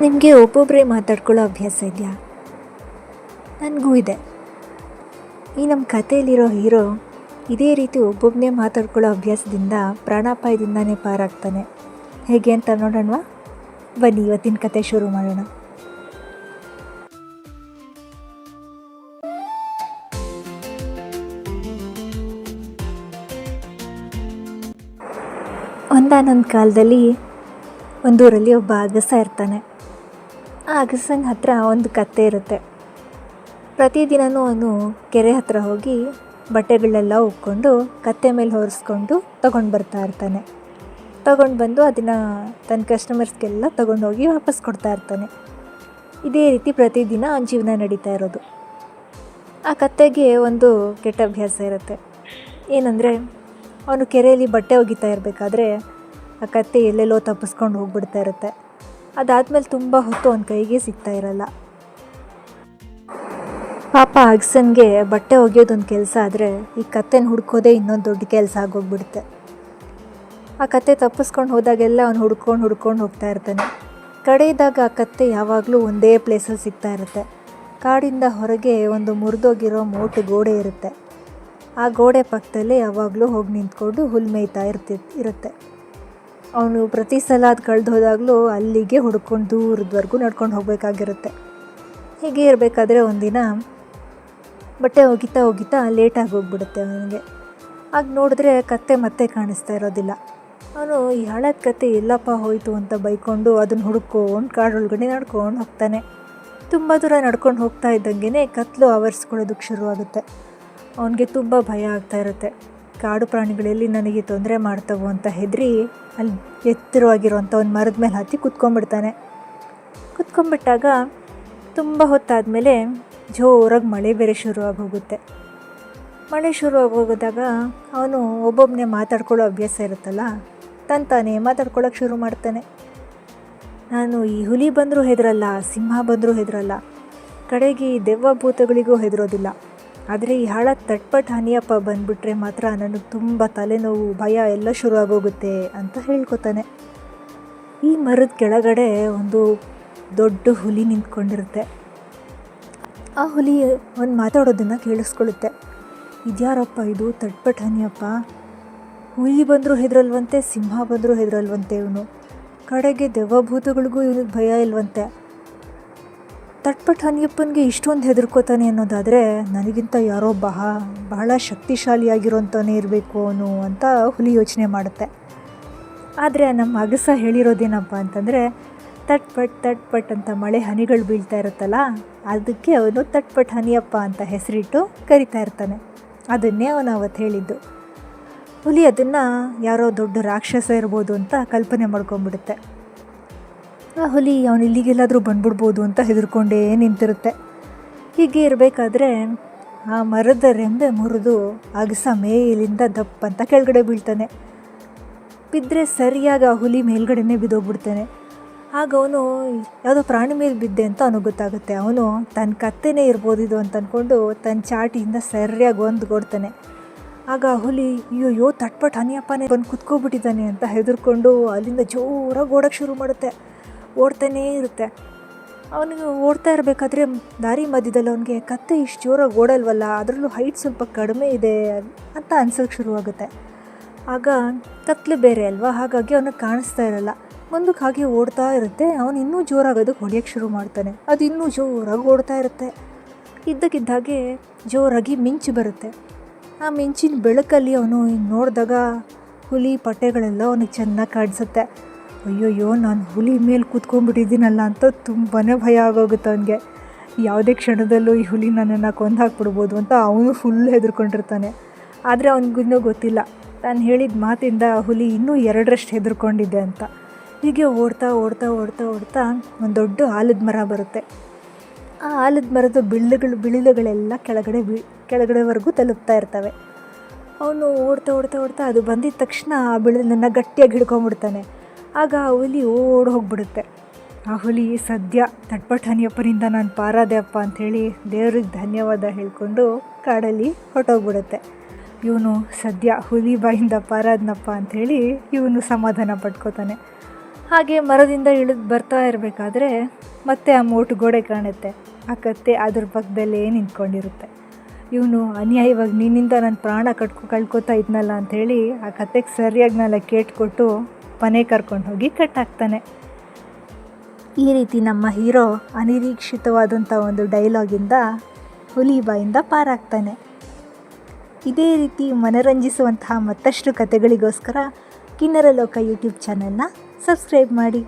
ನಿಮಗೆ ಒಬ್ಬೊಬ್ಬರೇ ಮಾತಾಡ್ಕೊಳ್ಳೋ ಅಭ್ಯಾಸ ಇದೆಯಾ? ನನಗೂ ಇದೆ. ಈ ನಮ್ಮ ಕಥೆಯಲ್ಲಿರೋ ಹೀರೋ ಇದೇ ರೀತಿ ಒಬ್ಬೊಬ್ಬನೇ ಮಾತಾಡ್ಕೊಳ್ಳೋ ಅಭ್ಯಾಸದಿಂದ ಪ್ರಾಣಾಪಾಯದಿಂದನೇ ಪಾರಾಗ್ತಾನೆ. ಹೇಗೆ ಅಂತ ನೋಡೋಣವಾ? ಬನ್ನಿ, ಇವತ್ತಿನ ಕತೆ ಶುರು ಮಾಡೋಣ. ಒಂದಾನೊಂದು ಕಾಲದಲ್ಲಿ ಒಂದೂರಲ್ಲಿ ಒಬ್ಬ ಅಗಸ ಇರ್ತಾನೆ. ಆ ಅಗಸಂಗ್ ಹತ್ರ ಒಂದು ಕತ್ತೆ ಇರುತ್ತೆ. ಪ್ರತಿದಿನವೂ ಅವನು ಕೆರೆ ಹತ್ರ ಹೋಗಿ ಬಟ್ಟೆಗಳೆಲ್ಲ ಉಕ್ಕೊಂಡು ಕತ್ತೆ ಮೇಲೆ ಹೊರಿಸ್ಕೊಂಡು ತೊಗೊಂಡು ಬರ್ತಾ ಇರ್ತಾನೆ. ತೊಗೊಂಡು ಬಂದು ಅದನ್ನು ತನ್ನ ಕಸ್ಟಮರ್ಸ್ಗೆಲ್ಲ ಹೋಗಿ ವಾಪಸ್ ಕೊಡ್ತಾ ಇರ್ತಾನೆ. ಇದೇ ರೀತಿ ಪ್ರತಿದಿನ ಅವನ ಜೀವನ ನಡೀತಾ ಇರೋದು. ಆ ಕತ್ತೆಗೆ ಒಂದು ಕೆಟ್ಟ ಅಭ್ಯಾಸ ಇರುತ್ತೆ. ಏನಂದರೆ, ಅವನು ಕೆರೆಯಲ್ಲಿ ಬಟ್ಟೆ ಒಗಿತಾ ಇರಬೇಕಾದ್ರೆ ಆ ಕತ್ತೆ ಎಲ್ಲೆಲ್ಲೋ ತಪ್ಪಿಸ್ಕೊಂಡು ಹೋಗ್ಬಿಡ್ತಾ ಇರುತ್ತೆ. ಅದಾದಮೇಲೆ ತುಂಬ ಹೊತ್ತು ಅವನ ಕೈಗೆ ಸಿಗ್ತಾ ಇರಲ್ಲ. ಪಾಪ ಅಗ್ಸನ್ಗೆ ಬಟ್ಟೆ ಒಗೆಯೋದೊಂದು ಕೆಲಸ ಆದರೆ ಈ ಕತ್ತೆನ ಹುಡ್ಕೋದೇ ಇನ್ನೊಂದು ದೊಡ್ಡ ಕೆಲಸ ಆಗೋಗ್ಬಿಡುತ್ತೆ. ಆ ಕತ್ತೆ ತಪ್ಪಿಸ್ಕೊಂಡು ಹೋದಾಗೆಲ್ಲ ಅವ್ನು ಹುಡ್ಕೊಂಡು ಹುಡ್ಕೊಂಡು ಹೋಗ್ತಾ ಇರ್ತಾನೆ. ಕಡೆಯದಾಗ ಆ ಕತ್ತೆ ಯಾವಾಗಲೂ ಒಂದೇ ಪ್ಲೇಸಲ್ಲಿ ಸಿಗ್ತಾ ಇರುತ್ತೆ. ಕಾಡಿಂದ ಹೊರಗೆ ಒಂದು ಮುರಿದೋಗಿರೋ ಮೋಟು ಗೋಡೆ ಇರುತ್ತೆ. ಆ ಗೋಡೆ ಪಕ್ಕದಲ್ಲೇ ಯಾವಾಗಲೂ ಹೋಗಿ ನಿಂತ್ಕೊಂಡು ಹುಲ್ಲು ಮೇಯ್ತಾ ಇರ್ತಿ ಇರುತ್ತೆ. ಅವನು ಪ್ರತಿ ಸಲ ಅದು ಕಳೆದು ಹೋದಾಗಲೂ ಅಲ್ಲಿಗೆ ಹುಡ್ಕೊಂಡು ದೂರದವರೆಗೂ ನಡ್ಕೊಂಡು ಹೋಗಬೇಕಾಗಿರುತ್ತೆ. ಹೀಗೆ ಇರಬೇಕಾದ್ರೆ ಒಂದಿನ ಬಟ್ಟೆ ಒಗಿತಾ ಒಗಿತಾ ಲೇಟಾಗಿ ಹೋಗ್ಬಿಡುತ್ತೆ ಅವನಿಗೆ. ಆಗ ನೋಡಿದ್ರೆ ಕತ್ತೆ ಮತ್ತೆ ಕಾಣಿಸ್ತಾ ಇರೋದಿಲ್ಲ. ಅವನು, ಈ ಹಳದ ಕತ್ತೆ ಎಲ್ಲಪ್ಪ ಹೋಯಿತು ಅಂತ ಬೈಕೊಂಡು ಅದನ್ನು ಹುಡ್ಕೊಂಡು ಕಾಡೊಳಗಡೆ ನಡ್ಕೊಂಡು ಹೋಗ್ತಾನೆ. ತುಂಬ ದೂರ ನಡ್ಕೊಂಡು ಹೋಗ್ತಾ ಇದ್ದಂಗೆ ಕತ್ಲು ಆವರಿಸ್ಕೊಳ್ಳೋದಕ್ಕೆ ಶುರುವಾಗುತ್ತೆ. ಅವನಿಗೆ ತುಂಬ ಭಯ ಆಗ್ತಾ ಇರುತ್ತೆ. ಕಾಡು ಪ್ರಾಣಿಗಳಲ್ಲಿ ನನಗೆ ತೊಂದರೆ ಮಾಡ್ತವು ಅಂತ ಹೆದರಿ ಅಲ್ಲಿ ಎತ್ತರವಾಗಿರುವಂಥ ಒಂದು ಮರದ ಮೇಲೆ ಹತ್ತಿ ಕುತ್ಕೊಂಡ್ಬಿಡ್ತಾನೆ. ಕುತ್ಕೊಂಡ್ಬಿಟ್ಟಾಗ ತುಂಬ ಹೊತ್ತಾದಮೇಲೆ ಜೋರಾಗಿ ಮಳೆ ಬೇರೆ ಶುರುವಾಗಿ ಹೋಗುತ್ತೆ. ಮಳೆ ಶುರುವಾಗಿ ಹೋಗಿದಾಗ ಅವನು ಒಬ್ಬೊಬ್ಬನೇ ಮಾತಾಡ್ಕೊಳ್ಳೋ ಅಭ್ಯಾಸ ಇರುತ್ತಲ್ಲ ತಂತಾನೆ ಮಾತಾಡ್ಕೊಳ್ಳೋಕೆ ಶುರು ಮಾಡ್ತಾನೆ. ನಾನು ಈ ಹುಲಿ ಬಂದರೂ ಹೆದರಲ್ಲ, ಸಿಂಹ ಬಂದರೂ ಹೆದರಲ್ಲ, ಕಡೆಗೆ ಈ ದೆವ್ವ ಭೂತಗಳಿಗೂ ಹೆದರೋದಿಲ್ಲ. ಆದರೆ ಈ ಹಾಳ ತಟ್ಪಟ್ ಹನಿಯಪ್ಪ ಬಂದುಬಿಟ್ರೆ ಮಾತ್ರ ನನಗೆ ತುಂಬ ತಲೆನೋವು, ಭಯ ಎಲ್ಲ ಶುರುವಾಗೋಗುತ್ತೆ ಅಂತ ಹೇಳ್ಕೊತಾನೆ. ಈ ಮರದ ಕೆಳಗಡೆ ಒಂದು ದೊಡ್ಡ ಹುಲಿ ನಿಂತ್ಕೊಂಡಿರುತ್ತೆ. ಆ ಹುಲಿ ಒಂದು ಮಾತಾಡೋದನ್ನು ಕೇಳಿಸ್ಕೊಳ್ಳುತ್ತೆ. ಇದ್ಯಾರಪ್ಪ ಇದು? ತಟ್ಪಟ್ ಹನಿಯಪ್ಪ? ಹುಲಿ ಬಂದರೂ ಹೆದರಲ್ವಂತೆ, ಸಿಂಹ ಬಂದರೂ ಹೆದರಲ್ವಂತೆ ಇವನು. ಕಡೆಗೆ ದೆವ್ವಭೂತಗಳಿಗೂ ಇವನಿಗೆ ಭಯ ಇಲ್ವಂತೆ. ತಟ್ಪಟ್ ಹನಿಯಪ್ಪನಿಗೆ ಇಷ್ಟೊಂದು ಹೆದರ್ಕೋತಾನೆ ಅನ್ನೋದಾದರೆ ನನಗಿಂತ ಯಾರೋ ಬಹ, ಬಹಳ ಶಕ್ತಿಶಾಲಿಯಾಗಿರೋಂಥವನೇ ಇರಬೇಕು ಅವನು ಅಂತ ಹುಲಿ ಯೋಚನೆ ಮಾಡುತ್ತೆ. ಆದರೆ ನಮ್ಮ ಅಗಸ ಹೇಳಿರೋದೇನಪ್ಪ ಅಂತಂದರೆ, ತಟ್ಪಟ್ ತಟ್ಪಟ್ ಅಂತ ಮಳೆ ಹನಿಗಳು ಬೀಳ್ತಾ ಇರುತ್ತಲ್ಲ, ಅದಕ್ಕೆ ಅವನು ತಟ್ಪಟ್ ಹನಿಯಪ್ಪ ಅಂತ ಹೆಸರಿಟ್ಟು ಕರಿತಾ ಇರ್ತಾನೆ. ಅದನ್ನೇ ಅವನು ಅವತ್ತು ಹೇಳಿದ್ದು. ಹುಲಿ ಅದನ್ನು ಯಾರೋ ದೊಡ್ಡ ರಾಕ್ಷಸ ಇರ್ಬೋದು ಅಂತ ಕಲ್ಪನೆ ಮಾಡ್ಕೊಂಬಿಡುತ್ತೆ ಆ ಹುಲಿ, ಅವನು ಇಲ್ಲಿಗೆಲ್ಲಾದರೂ ಬಂದ್ಬಿಡ್ಬೋದು ಅಂತ ಹೆದರ್ಕೊಂಡೇ ನಿಂತಿರುತ್ತೆ. ಹೀಗೆ ಇರಬೇಕಾದ್ರೆ ಆ ಮರದ ರೆಂಬೆ ಮುರಿದು ಅಗಸ ಮೇಲಿಂದ ದಪ್ಪ ಅಂತ ಕೆಳಗಡೆ ಬೀಳ್ತಾನೆ. ಬಿದ್ದರೆ ಸರಿಯಾಗಿ ಆ ಹುಲಿ ಮೇಲ್ಗಡೆನೇ ಬಿದ್ದೋಗ್ಬಿಡ್ತಾನೆ. ಆಗ ಅವನು ಯಾವುದೋ ಪ್ರಾಣಿ ಮೇಲೆ ಬಿದ್ದೆ ಅಂತ ಅವನಿಗೆ ಗೊತ್ತಾಗುತ್ತೆ. ಅವನು ತನ್ನ ಕತ್ತೆನೇ ಇರ್ಬೋದು ಇದು ಅಂತ ಅಂದ್ಕೊಂಡು ತನ್ನ ಚಾಟಿಯಿಂದ ಸರಿಯಾಗಿ ಒಂದು ಕೊಡ್ತಾನೆ ಆಗ ಆ ಹುಲಿ ಅಯ್ಯೋ ಯೋ ತಟ್ಪಟ್, ಹನಿಯಪ್ಪನೇ ಬಂದು ಕುತ್ಕೊಬಿಟ್ಟಿದ್ದಾನೆ ಅಂತ ಹೆದರ್ಕೊಂಡು ಅಲ್ಲಿಂದ ಜೋರಾಗಿ ಓಡೋಕ್ಕೆ ಶುರು ಮಾಡುತ್ತೆ. ಓಡ್ತಾನೇ ಇರುತ್ತೆ. ಅವನಿಗೆ ಓಡ್ತಾ ಇರಬೇಕಾದ್ರೆ ದಾರಿ ಮಧ್ಯದಲ್ಲಿ ಅವನಿಗೆ ಕತ್ತೆ ಇಷ್ಟು ಜೋರಾಗಿ ಓಡಲ್ವಲ್ಲ, ಅದರಲ್ಲೂ ಹೈಟ್ ಸ್ವಲ್ಪ ಕಡಿಮೆ ಇದೆ ಅಂತ ಅನ್ಸೋಕ್ಕೆ ಶುರುವಾಗುತ್ತೆ. ಆಗ ಕತ್ಲು ಬೇರೆ ಅಲ್ವಾ? ಹಾಗಾಗಿ ಅವನಿಗೆ ಕಾಣಿಸ್ತಾ ಇರಲ್ಲ. ಮುಂದಕ್ಕೆ ಹಾಗೆ ಓಡ್ತಾ ಇರುತ್ತೆ. ಅವನು ಇನ್ನೂ ಜೋರಾಗಿ ಅದಕ್ಕೆ ಹೊಡೆಯೋಕ್ಕೆ ಶುರು ಮಾಡ್ತಾನೆ. ಅದು ಇನ್ನೂ ಜೋರಾಗಿ ಓಡ್ತಾ ಇರುತ್ತೆ. ಇದ್ದಕ್ಕಿದ್ದಾಗೆ ಜೋರಾಗಿ ಮಿಂಚು ಬರುತ್ತೆ. ಆ ಮಿಂಚಿನ ಬೆಳಕಲ್ಲಿ ಅವನು ನೋಡಿದಾಗ ಹುಲಿ ಪಟ್ಟೆಗಳೆಲ್ಲ ಅವನಿಗೆ ಚೆನ್ನಾಗಿ ಕಾಣಿಸುತ್ತೆ. ಅಯ್ಯೋಯ್ಯೋ, ನಾನು ಹುಲಿ ಮೇಲೆ ಕೂತ್ಕೊಂಡ್ಬಿಟ್ಟಿದ್ದೀನಲ್ಲ ಅಂತ ತುಂಬಾ ಭಯ ಆಗೋಗುತ್ತೆ ಅವನಿಗೆ. ಯಾವುದೇ ಕ್ಷಣದಲ್ಲೂ ಈ ಹುಲಿ ನನ್ನನ್ನು ಕೊಂದು ಹಾಕ್ಬಿಡ್ಬೋದು ಅಂತ ಅವನು ಫುಲ್ ಹೆದರ್ಕೊಂಡಿರ್ತಾನೆ. ಆದರೆ ಅವನಿಗಿನ್ನೂ ಗೊತ್ತಿಲ್ಲ. ತಾನು ಹೇಳಿದ ಮಾತಿಂದ ಹುಲಿ ಇನ್ನೂ ಎರಡರಷ್ಟು ಹೆದರ್ಕೊಂಡಿದ್ದೆ ಅಂತ. ಹೀಗೆ ಓಡ್ತಾ ಓಡ್ತಾ ಓಡ್ತಾ ಓಡ್ತಾ ಒಂದು ದೊಡ್ಡ ಆಲದ ಮರ ಬರುತ್ತೆ. ಆ ಆಲದ ಮರದ ಬಿಳ್ಳುಗಳು ಬಿಳಿಲುಗಳೆಲ್ಲ ಕೆಳಗಡೆ ಬಿ ಕೆಳಗಡೆವರೆಗೂ ತಲುಪ್ತಾ ಇರ್ತವೆ. ಅವನು ಓಡ್ತಾ ಓಡ್ತಾ ಓಡ್ತಾ ಅದು ಬಂದಿದ ತಕ್ಷಣ ಆ ಬಿಳಿಲನ್ನು ಗಟ್ಟಿಯಾಗಿ ಹಿಡ್ಕೊಂಬಿಡ್ತಾನೆ ಆಗ ಆ ಹುಲಿ ಓಡಿ ಹೋಗ್ಬಿಡುತ್ತೆ. ಆ ಹುಲಿ ಸದ್ಯ ತಟ್ಪಟ್ ಹನಿಯಪ್ಪನಿಂದ ನಾನು ಪಾರಾದೆ ಅಪ್ಪ ಅಂಥೇಳಿ ದೇವ್ರಿಗೆ ಧನ್ಯವಾದ ಹೇಳ್ಕೊಂಡು ಕಾಡಲ್ಲಿ ಹೊಟ್ಟೋಗ್ಬಿಡುತ್ತೆ ಇವನು ಸದ್ಯ ಹುಲಿ ಬಾಯಿಂದ ಪಾರಾದ್ನಪ್ಪ ಅಂಥೇಳಿ ಇವನು ಸಮಾಧಾನ ಪಡ್ಕೋತಾನೆ ಹಾಗೆ ಮರದಿಂದ ಇಳಿದು ಬರ್ತಾ ಇರಬೇಕಾದ್ರೆ ಮತ್ತೆ ಆ ಮೋಟು ಗೋಡೆ ಕಾಣುತ್ತೆ. ಆ ಕತ್ತೆ ಅದ್ರ ಪಕ್ಕದಲ್ಲೇ ನಿಂತ್ಕೊಂಡಿರುತ್ತೆ. ಇವನು ಅನ್ಯಾಯವಾಗಿ ನಿನ್ನಿಂದ ನನ್ನ ಪ್ರಾಣ ಕಟ್ಕೊ, ಕಳ್ಕೊತಾ ಇದ್ನಲ್ಲ ಅಂಥೇಳಿ ಆ ಕತೆಗೆ ಸರಿಯಾಗಿ ನಾಲ್ಕು ಕೇಟ್ಕೊಟ್ಟು ಮನೆ ಕರ್ಕೊಂಡು ಹೋಗಿ ಕಟ್ಟಾಕ್ತಾನೆ. ಈ ರೀತಿ ನಮ್ಮ ಹೀರೋ ಅನಿರೀಕ್ಷಿತವಾದಂಥ ಒಂದು ಡೈಲಾಗಿಂದ ಹುಲಿ ಬಾಯಿಂದ ಪಾರಾಗ್ತಾನೆ. ಇದೇ ರೀತಿ ಮನರಂಜಿಸುವಂತಹ ಮತ್ತಷ್ಟು ಕತೆಗಳಿಗೋಸ್ಕರ ಕಿನ್ನರ ಲೋಕ ಯೂಟ್ಯೂಬ್ ಚಾನಲ್ನ ಸಬ್ಸ್ಕ್ರೈಬ್ ಮಾಡಿ.